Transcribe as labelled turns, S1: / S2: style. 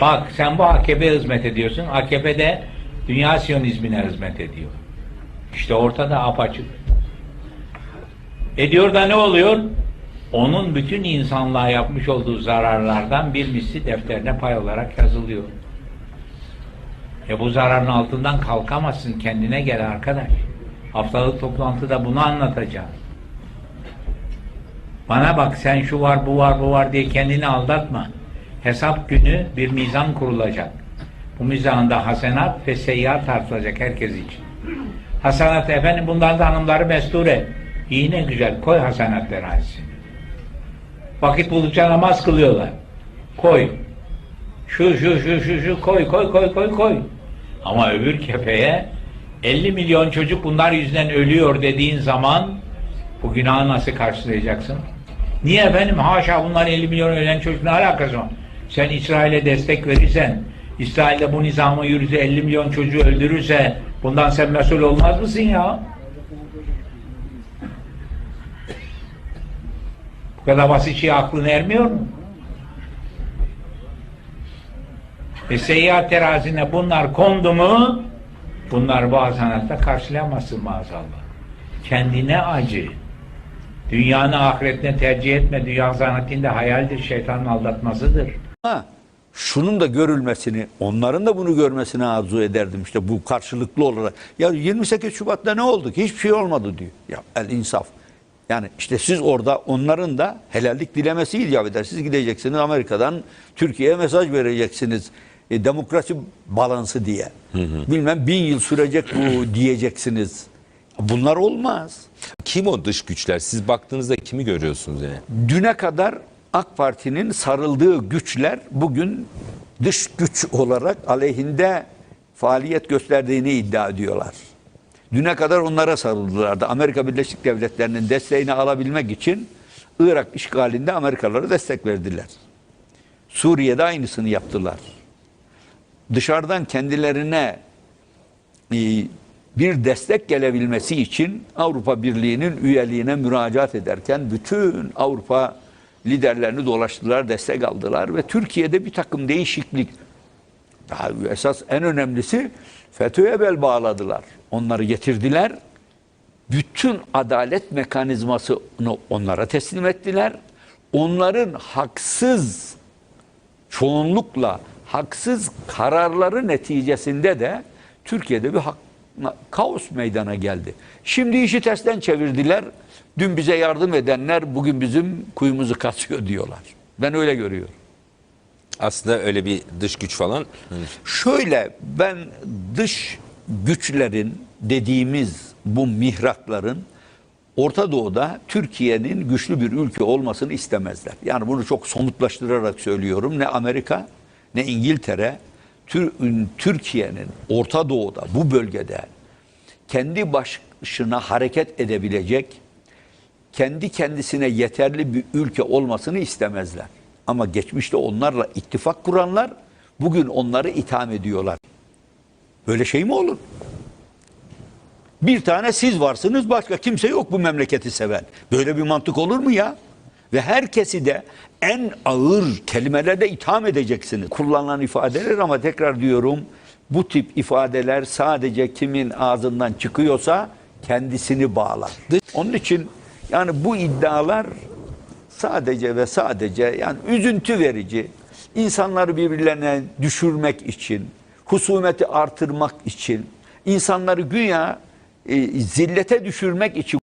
S1: Bak sen bu AKP'ye hizmet ediyorsun. AKP de dünya siyonizmine hizmet ediyor. İşte ortada apaçık. Ediyor da ne oluyor? Onun bütün insanlığa yapmış olduğu zararlardan bir misli defterine pay olarak yazılıyor. E bu zararın altından kalkamazsın. Kendine gel arkadaş. Haftalık toplantıda bunu anlatacağım. Bana bak sen şu var bu var bu var diye kendini aldatma. Hesap günü bir mizan kurulacak. Bu mizanda hasenat ve seyyiat tartılacak herkes için. Hasenat efendim bundan da hanımları mestur et. İyi ne güzel koy hasenat terazisini. Vakit buldukça namaz kılıyorlar. Koy. Şu şu şu şu şu koy koy koy koy koy. Ama öbür kefeye 50 milyon çocuk bunlar yüzünden ölüyor dediğin zaman bu günahı nasıl karşılayacaksın? Niye efendim? Haşa bunlar 50 milyon ölen çocuk ne alakası var? Sen İsrail'e destek verirsen, İsrail'de bu nizamı yürüse 50 milyon çocuğu öldürürse bundan sen mesul olmaz mısın ya? Bu kadar basit şey aklın ermiyor mu? Ve seyyah terazine bunlar kondu mu bunlar bu hasanatta karşılayamazsın maazallah. Kendine acı. Dünyanı ahiretine tercih etme. Dünya zanetinde hayaldir, şeytanın aldatmasıdır.
S2: Ha, şunun da görülmesini, onların da bunu görmesini arzu ederdim işte bu karşılıklı olarak. Ya 28 Şubat'ta ne oldu ki? Hiçbir şey olmadı diyor. Ya el insaf. Yani işte siz orada onların da helallik dilemesi icap eder. Siz gideceksiniz Amerika'dan Türkiye'ye mesaj vereceksiniz. E, demokrasi balansı diye. Bilmem bin yıl sürecek bu diyeceksiniz. Bunlar olmaz.
S3: Kim o dış güçler? Siz baktığınızda kimi görüyorsunuz yani?
S2: Düne kadar AK Parti'nin sarıldığı güçler bugün dış güç olarak aleyhinde faaliyet gösterdiğini iddia ediyorlar. Düne kadar onlara sarıldılardı. Amerika Birleşik Devletleri'nin desteğini alabilmek için Irak işgalinde Amerikalılara destek verdiler. Suriye'de aynısını yaptılar. Dışarıdan kendilerine e, bir destek gelebilmesi için Avrupa Birliği'nin üyeliğine müracaat ederken bütün Avrupa liderlerini dolaştılar, destek aldılar ve Türkiye'de bir takım değişiklik daha esas en önemlisi FETÖ'ye bel bağladılar. Onları getirdiler. Bütün adalet mekanizmasını onlara teslim ettiler. Onların haksız çoğunlukla haksız kararları neticesinde de Türkiye'de bir hak, kaos meydana geldi. Şimdi işi tersten çevirdiler. Dün bize yardım edenler bugün bizim kuyumuzu kazıyor diyorlar. Ben öyle görüyorum.
S3: Aslında öyle bir dış güç falan.
S2: Şöyle ben dış güçlerin dediğimiz bu mihrakların Orta Doğu'da Türkiye'nin güçlü bir ülke olmasını istemezler. Yani bunu çok somutlaştırarak söylüyorum. Ne Amerika ne İngiltere Türkiye'nin Orta Doğu'da bu bölgede kendi başına hareket edebilecek kendi kendisine yeterli bir ülke olmasını istemezler. Ama geçmişte onlarla ittifak kuranlar bugün onları itham ediyorlar. Böyle şey mi olur? Bir tane siz varsınız başka kimse yok bu memleketi seven. Böyle bir mantık olur mu ya? Ve herkesi de en ağır kelimelerle itham edeceksiniz. Kullanılan ifadeler ama tekrar diyorum bu tip ifadeler sadece kimin ağzından çıkıyorsa kendisini bağlar. Onun için yani bu iddialar sadece ve sadece yani üzüntü verici, insanları birbirlerine düşürmek için, husumeti artırmak için, insanları güya e, zillete düşürmek için